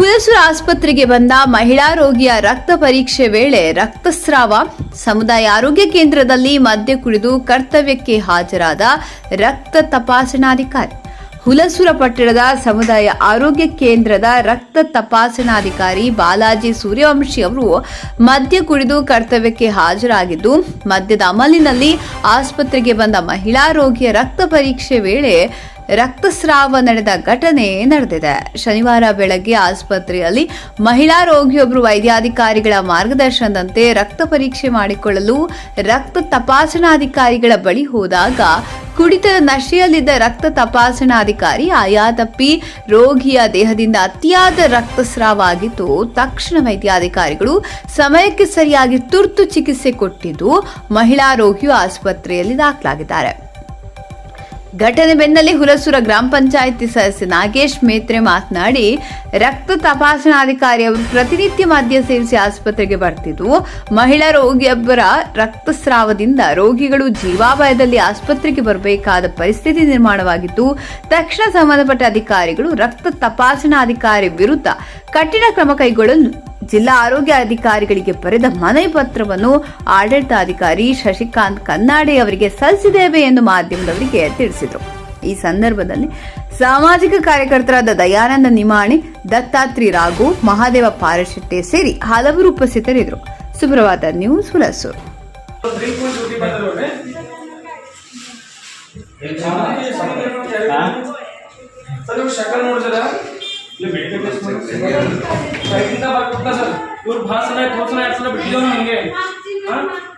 ಹುಲಸೂರು ಆಸ್ಪತ್ರೆಗೆ ಬಂದ ಮಹಿಳಾ ರೋಗಿಯ ರಕ್ತ ಪರೀಕ್ಷೆ ವೇಳೆ ರಕ್ತಸ್ರಾವ. ಸಮುದಾಯ ಆರೋಗ್ಯ ಕೇಂದ್ರದಲ್ಲಿ ಮದ್ಯ ಕುಡಿದು ಕರ್ತವ್ಯಕ್ಕೆ ಹಾಜರಾದ ರಕ್ತ ತಪಾಸಣಾಧಿಕಾರಿ. ಹುಲಸೂರ ಪಟ್ಟಣದ ಸಮುದಾಯ ಆರೋಗ್ಯ ಕೇಂದ್ರದ ರಕ್ತ ತಪಾಸಣಾಧಿಕಾರಿ ಬಾಲಾಜಿ ಸೂರ್ಯವಂಶಿ ಅವರು ಮದ್ಯ ಕುಡಿದು ಕರ್ತವ್ಯಕ್ಕೆ ಹಾಜರಾಗಿದ್ದು, ಮದ್ಯದ ಅಮಲಿನಲ್ಲಿ ಆಸ್ಪತ್ರೆಗೆ ಬಂದ ಮಹಿಳಾ ರೋಗಿಯ ರಕ್ತ ಪರೀಕ್ಷೆ ವೇಳೆ ರಕ್ತಸ್ರಾವ ನಡೆದ ಘಟನೆ ನಡೆದಿದೆ. ಶನಿವಾರ ಬೆಳಗ್ಗೆ ಆಸ್ಪತ್ರೆಯಲ್ಲಿ ಮಹಿಳಾ ರೋಗಿಯೊಬ್ಬರು ವೈದ್ಯಾಧಿಕಾರಿಗಳ ಮಾರ್ಗದರ್ಶನದಂತೆ ರಕ್ತ ಪರೀಕ್ಷೆ ಮಾಡಿಕೊಳ್ಳಲು ರಕ್ತ ತಪಾಸಣಾಧಿಕಾರಿಗಳ ಬಳಿ ಹೋದಾಗ ಕುಡಿತದ ನಶೆಯಲ್ಲಿದ್ದ ರಕ್ತ ತಪಾಸಣಾಧಿಕಾರಿ ಆಯಾ ತಪ್ಪಿ ರೋಗಿಯ ದೇಹದಿಂದ ಅತಿಯಾದ ರಕ್ತಸ್ರಾವ ಆಗಿತ್ತು ತಕ್ಷಣ ವೈದ್ಯಾಧಿಕಾರಿಗಳು ಸಮಯಕ್ಕೆ ಸರಿಯಾಗಿ ತುರ್ತು ಚಿಕಿತ್ಸೆ ಕೊಟ್ಟಿದ್ದು ಮಹಿಳಾ ರೋಗಿಯು ಆಸ್ಪತ್ರೆಯಲ್ಲಿ ದಾಖಲಾಗಿದ್ದಾರೆ. ಘಟನೆ ಬೆನ್ನಲ್ಲೇ ಹುಲಸೂರ ಗ್ರಾಮ ಪಂಚಾಯಿತಿ ಸದಸ್ಯ ನಾಗೇಶ್ ಮೇತ್ರೆ ಮಾತನಾಡಿ, ರಕ್ತ ತಪಾಸಣಾಧಿಕಾರಿಯವರು ಪ್ರತಿನಿತ್ಯ ಮದ್ಯ ಸೇವಿಸಿ ಆಸ್ಪತ್ರೆಗೆ ಬರ್ತಿದ್ದು. ಮಹಿಳಾ ರೋಗಿಯೊಬ್ಬರ ರಕ್ತಸ್ರಾವದಿಂದ ರೋಗಿಗಳು ಜೀವಾಭಯದಲ್ಲಿ ಆಸ್ಪತ್ರೆಗೆ ಬರಬೇಕಾದ ಪರಿಸ್ಥಿತಿ ನಿರ್ಮಾಣವಾಗಿದ್ದು ತಕ್ಷಣ ಸಂಬಂಧಪಟ್ಟ ಅಧಿಕಾರಿಗಳು ರಕ್ತ ತಪಾಸಣಾಧಿಕಾರಿ ವಿರುದ್ಧ ಕಠಿಣ ಕ್ರಮ ಕೈಗೊಳ್ಳಲು ಜಿಲ್ಲಾ ಆರೋಗ್ಯ ಅಧಿಕಾರಿಗಳಿಗೆ ಬರೆದ ಮನವಿ ಪತ್ರವನ್ನು ಆಡಳಿತಾಧಿಕಾರಿ ಶಶಿಕಾಂತ್ ಕನ್ನಾಡಿ ಅವರಿಗೆ ಸಲ್ಲಿಸಿದ್ದೇವೆ ಎಂದು ಮಾಧ್ಯಮದವರಿಗೆ ತಿಳಿಸಿದರು. ಈ ಸಂದರ್ಭದಲ್ಲಿ ಸಾಮಾಜಿಕ ಕಾರ್ಯಕರ್ತರಾದ ದಯಾನಂದ ನಿಮಾಣಿ, ದತ್ತಾತ್ರಿ ರಾಘು, ಮಹಾದೇವ ಪಾರಶೆಟ್ಟೆ ಸೇರಿ ಹಲವರು ಉಪಸ್ಥಿತರಿದ್ದರು. ಸುಪ್ರಭಾತ ನ್ಯೂಸ್ ಹುಲಸೂರು. ಸರ್ ಇವ್ರು ಭಾಳ ಸಲ ಆಯ್ತು ಹೋದ್ ಸಲ ಎರಡು ಸಲ ಬಿಟ್ಟಿದ್ದೇವೆ ಹಾ?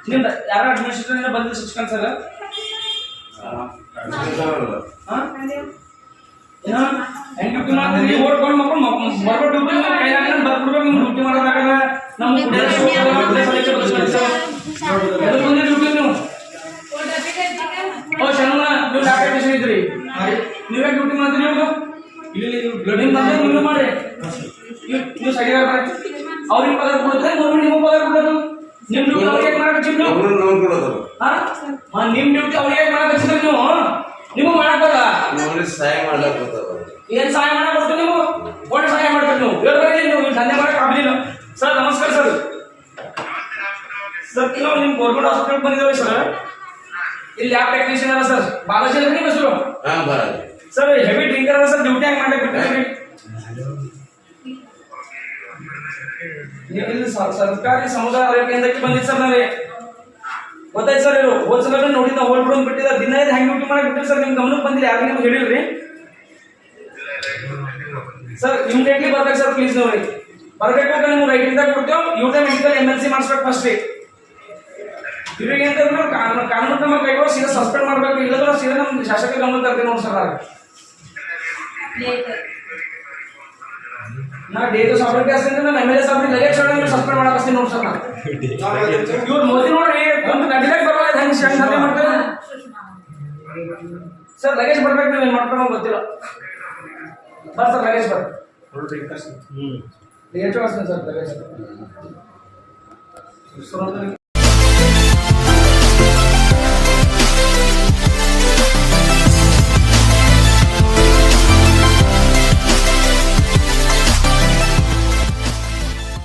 ನಿಮ್ದು ಯಾರ ಅಡ್ಮಿನಿಸ್ಟ್ರೇಷನ್ ಬಂದಿಲ್ಲ ಶಿಕ್ಷಕನ್ ಸರ್ ಹೆಂಗ್ ಡ್ಯೂಟಿ ಮಾಡ್ತೀರಿ ನೀವು ಓಡ್ಕೊಂಡು ಮಕ್ಕಳು ಬರ್ಬೋ ಡ್ಯೂಟಿ ನಿಮ್ಗೆ ನಮ್ಮ ಸಲಿಕೆ ಸರ್. ಎದಕ್ ಬಂದ್ರಿ ಡ್ಯೂಟಿ ನೀವು ಓ, ಶರಣ, ನೀವು ಡಾಕ್ಟರ್ ಇದ್ರಿ ನೀವೇ ಡ್ಯೂಟಿ ಮಾಡ್ತೀರಿ ಇಲ್ಲಿ ಬ್ಲಡ್ ಬಂದ್ರೆ ನೀವು ಮಾಡಿ. ನೀವು- ನೀವು ಸರಿ ಅವ್ರಿಗೆ ಪಗಾರ ಕೊಡ್ತಾರೆ ಗೌರ್ಮೆಂಟ್ ನಿಮಗೆ ಪಗಾರ ಕೊಡೋದು. ನಿಮ್ ಡ್ಯೂಟಿ ಅವ್ರಿಗೆ ಮಾಡಕ್ಕೆ ನೀವು ನಿಮ್ಮ ನಾವು ಡ್ಯೂಟಿ ಅವ್ರಿಗೆ ಮಾಡಕ್ಕೆ ಹಚ್ಚಿದ್ರು ನೀವು? ನಿಮಗೆ ಮಾಡಕ್ಕಲ್ಲ ಸಹಾಯ ಮಾಡ್ಲಕ್ ಏನು ಸಹಾಯ ಮಾಡಕ್ ಕೊಡ್ತೀವಿ ನೀವು? ಒಟ್ಟು ಸಹಾಯ ಮಾಡ್ತೀರಿ ನೀವು. ಬಗ್ಗೆ ನೀವು. ನೀವು ದಂಧೆ ಮಾಡಕ್ ಆಗಲಿಲ್ಲ ಸರ್ ನಮಸ್ಕಾರ ಸರ್. ಸರ್ ನಾವು ನಿಮ್ ಗೌರ್ಮೆಂಟ್ ಹಾಸ್ಪಿಟಲ್ ಬಂದಿದ್ದೇವೆ ಸರ್. ಇಲ್ಲಿ ಯಾವ ಟೆಕ್ನಿಷಿಯನ್ ಅಲ್ಲ ಸರ್. ಬಾಲಾಜಿ ನಿಮ್ಮ ಹೆಸರು ಹಾ sir heavy drinker sir duty ಹಂಗೆ ಬಿಟ್ಟಿದ್ದೀರಿ ನೀವು ಸರ್ಕಾರಿ ಸಮುದಾಯ ಆರೋಗ್ಯ ಕೇಂದ್ರಕ್ಕೆ ಬಂದಿದ್ದು ಸರ್ ನಾವೇ. ಗೊತ್ತಾಯ್ತು ಸರ್ ಇವರು ಹೋದ್ ಸಲ ನೋಡಿ ನಾವು ಹೋಗ್ಬಿಡೋದು ಬಿಟ್ಟಿದ್ದಾರೆ ದಿನ ಇದು ಹೆಂಗ್ ಡ್ಯೂಟಿ ಮಾಡಕ್ ಬಿಟ್ಟಿರಿ ಸರ್ ನಿಮ್ ಗಮನಕ್ಕೆ ಬಂದಿಲ್ಲ, ಯಾರು ನಿಮ್ಗೆ ಹೇಳಿಲ್ರಿ? ಸರ್ ಇಮಿಡಿಯೇಟ್ಲಿ ಬರ್ಬೇಕು ಸರ್ ಪ್ಲೀಸ್ ನೋಡ್ರಿ ಬರ್ಬೇಕು ಅಂತ ನೀವು ರೈಟ್ ಇಂದ ಕೊಡ್ತೇವೆ ಇವ್ರದೇ ಮೆಡಿಕಲ್ ಎಂ ಎಲ್ ಸಿ ಮಾಡಿಸ್ಬೇಕು ಫಸ್ಟ್ ರೀ ಇವ್ರಿಗೆ ಅಂತಂದ್ರೆ ಕಾನೂನು ಕ್ರಮ ಕೈಗೊಳ್ಳಿ, ಸೀದಾ ಸಸ್ಪೆಂಡ್ ಮಾಡ್ಬೇಕು. ಇಲ್ಲದ್ರೆ ಸೀದಾ ನಮ್ಮ ಶಾಸಕ ಗಮನ ತರ್ತೀವಿ ನೋಡಿ ಸರ್ ನಾನು. ನಾ ಡೇಟು ಸಾಫ್ಟ್ವೇರ್ ಕ್ಲಾಸ್ ಅಂತ ನಮ್ಮ ಎಂ ಎಲ್ ಎ ಸಾಹೇಬ್ರಿಗೆ ಲಗೇಜ್ ನೀವು ಸಸ್ಪೆಂಡ್ ಮಾಡಕ್ ಹಚ್ತೀನಿ ನೋಡಿ ಸರ್ ನಾನು ಇವ್ರು ಮೋದಿ ನೋಡ್ರಿ ಒಂದು ನಡಿಲಕ್ ಬರಲ್ಲ ಹೆಂಗ್ ಹೆಂಗ್ ದಂಧೆ ಮಾಡ್ತಾರೆ ಸರ್ ಲಗೇಜ್ ಬರ್ಬೇಕು ನೀವು ಏನ್ ಮಾಡ್ತಾರೋ ಗೊತ್ತಿಲ್ಲ ಬರ್ ಸರ್ ಲಗೇಜ್ ಬರ್ ಎಷ್ಟು ಸರ್ ಲಗೇಜ್